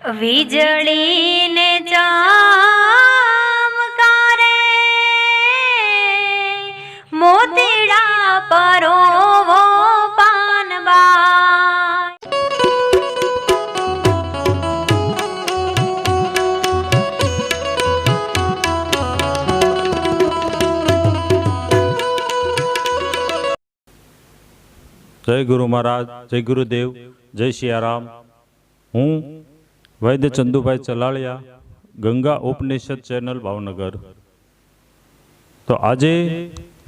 વીજળીને ચમકારે મોતીડા પરોવો પાનબા જય ગુરુ મહારાજ જય ગુરુદેવ જય સિયારામ હું વૈદ્ય ચંદુભાઈ ચલાળિયા, ગંગા ઉપનિષદ ચેનલ, ભાવનગર. તો આજે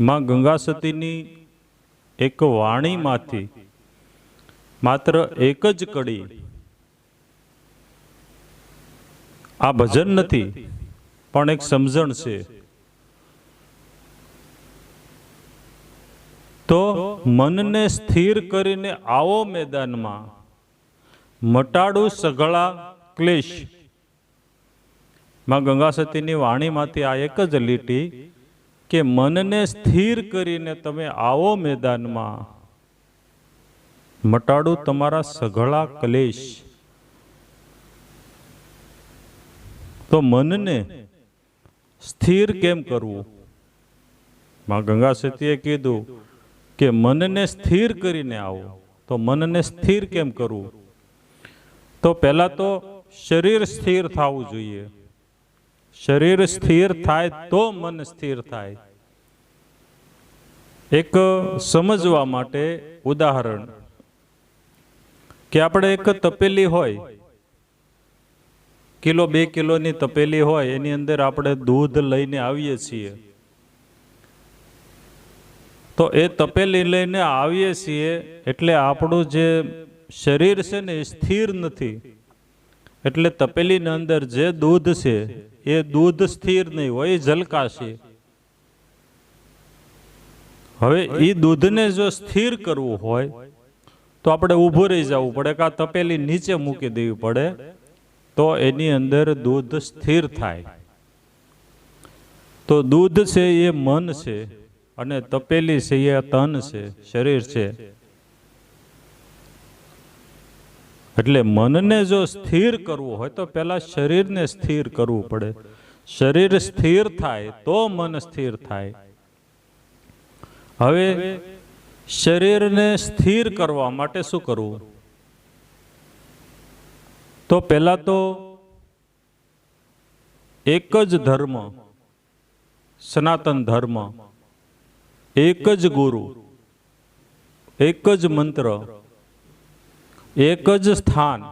માં ગંગા સતીની એક વાણીમાંથી માત્ર એક જ કડી આ ભજન નથી, પણ એક સમજણ છે. તો મનને સ્થિર કરીને આવો મેદાનમાં, મટાડું સઘળા ક્લેશ. માં ગંગા સતીની વાણીમાંથી આ એક જ લીટી કે મનને સ્થિર કરીને તમે આવો મેદાનમાં. મટાડું તમારા સઘળા ક્લેશ. તો મનને સ્થિર કેમ કરવું? માં ગંગા સતીએ કીધું કે મનને સ્થિર કરીને આવો. તો મનને સ્થિર કેમ કરવું? તો પહેલાં તો શરીર સ્થિર થવું જોઈએ. શરીર સ્થિર થાય તો મન સ્થિર થાય. એક સમજવા માટે ઉદાહરણ. કે આપણે એક તપેલી હોય, કિલો બે કિલોની તપેલી હોય, એની અંદર આપણે દૂધ લઈને આવીએ છીએ. તો એ તપેલી લઈને આવીએ છીએ એટલે આપણું જે શરીર છે ને એ સ્થિર નથી. એટલે તપેલીની અંદર જે દૂધ છે, એ દૂધ સ્થિર નહીં હોય, એ ઝલકાશે હવે એ દૂધને જો સ્થિર કરવું હોય, તો આપણે ઊભું રહી જવું પડે, કે આ તપેલી નીચે મૂકી દેવી પડે, તો એની અંદર દૂધ સ્થિર થાય. તો દૂધ છે એ મન છે, અને તપેલી છે એ તન છે, શરીર છે. એટલે મનને જો સ્થિર કરવું હોય તો પહેલા શરીરને સ્થિર કરવું પડે. શરીર સ્થિર થાય તો મન સ્થિર થાય. હવે શરીરને સ્થિર કરવા માટે શું કરવું? તો પહેલા તો એક જ ધર્મ, સનાતન ધર્મ, એક જ ગુરુ, એક જ મંત્ર એક જ સ્થાન,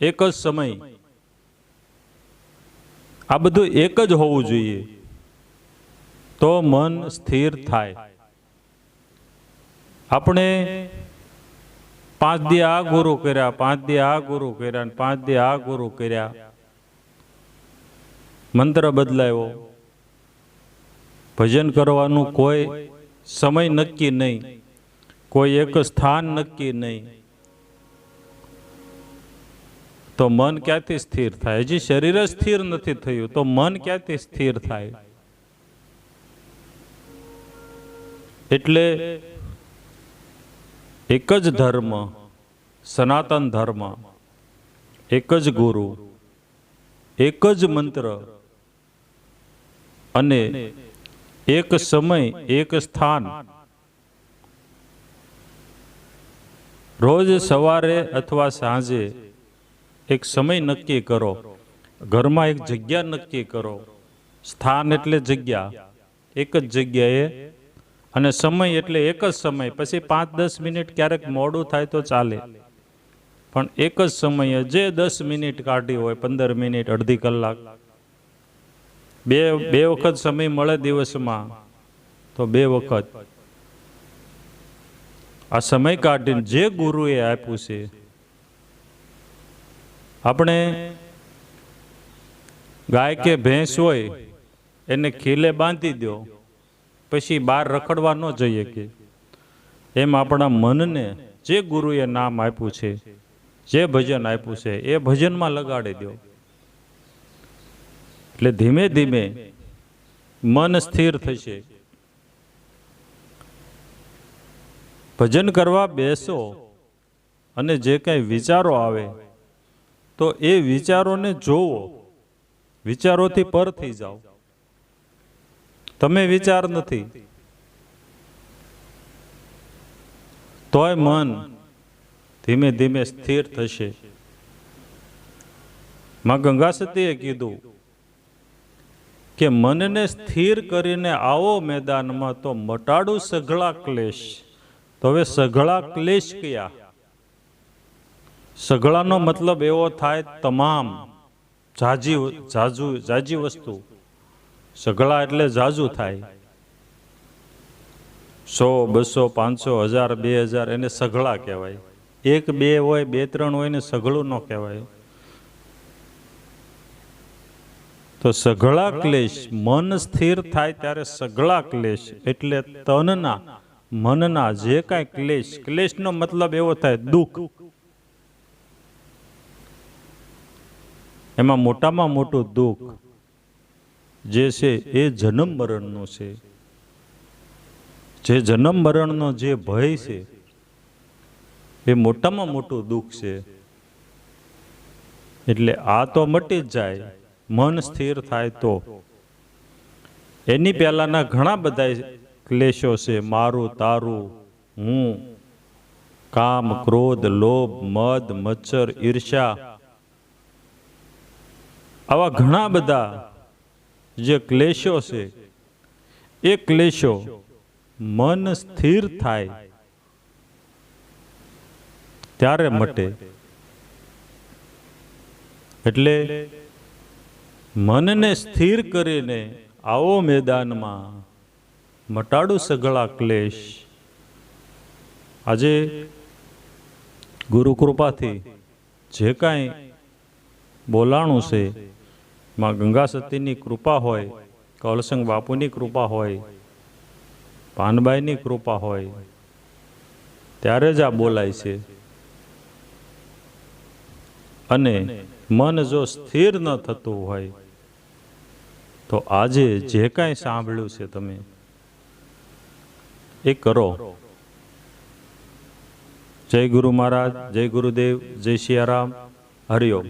એક જ સમય. આ બધું એક જ હોવું જોઈએ. તો મન સ્થિર થાય. આપણે પાંચ દી આ ગુરુ કર્યા, પાંચ દી આ ગુરુ કર્યા પાંચ દી આ ગુરુ કર્યા. મંત્ર બદલાયો. ભજન કરવાનું કોઈ સમય નક્કી નહીં. કોઈ એક સ્થાન નક્કી નહીં. તો મન ક્યાંથી સ્થિર થાય? હજી શરીર જ સ્થિર નથી થયું, તો મન ક્યાંથી સ્થિર થાય? એટલે એક જ ધર્મ, સનાતન ધર્મ, એક જ ગુરુ, એક જ મંત્ર અને એક સમય, એક સ્થાન. રોજ સવારે અથવા સાંજે એક સમય નક્કી કરો. ઘરમાં એક જગ્યા નક્કી કરો. સ્થાન એટલે જગ્યા. એક જ જગ્યાએ અને સમય એટલે એક જ સમય. પછી પાંચ, દસ મિનિટ ક્યારેક મોડું થાય તો ચાલે. પણ એક જ સમયે જે દસ મિનિટ કાઢી હોય, પંદર મિનિટ, અડધી કલાક. બે બે વખત સમય મળે દિવસમાં, તો બે વખત. આ સમય કાઢીને જે ગુરુએ આપ્યું છે આપણે ગાય કે ભેંસ હોય, એને ખીલે બાંધી દો, પછી બહાર રખડવા ન જઈએ કે. એમ આપણા મનને જે ગુરુએ નામ આપ્યું છે, જે ભજન આપ્યું છે, એ ભજનમાં લગાડી દો. એટલે ધીમે ધીમે મન સ્થિર થશે. ભજન કરવા બેસો અને જે કાંઈ વિચારો આવે તો એ વિચારોને જોવો. વિચારોથી પર થઈ જાઓ. તમે વિચાર નથી. તોય મન ધીમે ધીમે સ્થિર થશે. માં ગંગાસતીએ કીધું કે મનને સ્થિર કરીને આવો મેદાનમાં તો મટાડું સઘળા ક્લેશ. તો હવે સઘળા ક્લેશ કયા? સઘળાનો મતલબ એવો થાય તમામ જાજી જાજુ, જાજી વસ્તુ. સઘળા એટલે જાજુ થાય. સો, બસો, પાંચસો, હજાર, બે હજાર એને સઘળા કહેવાય. એક, બે હોય, બે, ત્રણ હોય ને સઘળું ન કહેવાય. તો સઘળા ક્લેશ મન સ્થિર થાય ત્યારે સઘળા ક્લેશ એટલે તનના, મનના જે કાંઈ ક્લેશ, ક્લેશનો મતલબ એવો થાય દુઃખ. એમાં મોટામાં મોટું દુઃખ જે છે એ જન્મ મરણનું છે. જે જન્મ મરણનો જે ભય છે, એ મોટામાં મોટું દુઃખ છે. એટલે આ તો મટી જ જાય, મન સ્થિર થાય તો. એની પહેલાંના ઘણા બધા ક્લેશો છે, મારું, તારું, હું, કામ, ક્રોધ, લોભ, મદ, મચ્છર ઈર્ષા આવા ઘણા બધા જે ક્લેશો છે, એ ક્લેશો મન સ્થિર થાય ત્યારે મટે. એટલે મનને સ્થિર કરીને આવો મેદાનમાં મટાડું સઘળા ક્લેશ. આજે ગુરુકૃપાથી જે કાંઈ બોલાણું છે માં ગંગા સતીની કૃપા હોય, કૌલસંગ બાપુની કૃપા હોય, પાનબાઈની કૃપા હોય, ત્યારે જ આ બોલાય છે. અને મન જો સ્થિર ન થતું હોય, તો આજે જે કાંઈ સાંભળ્યું છે તમે, એ કરો. જય ગુરુ મહારાજ, જય ગુરુદેવ, જય સિયારામ હરિઓમ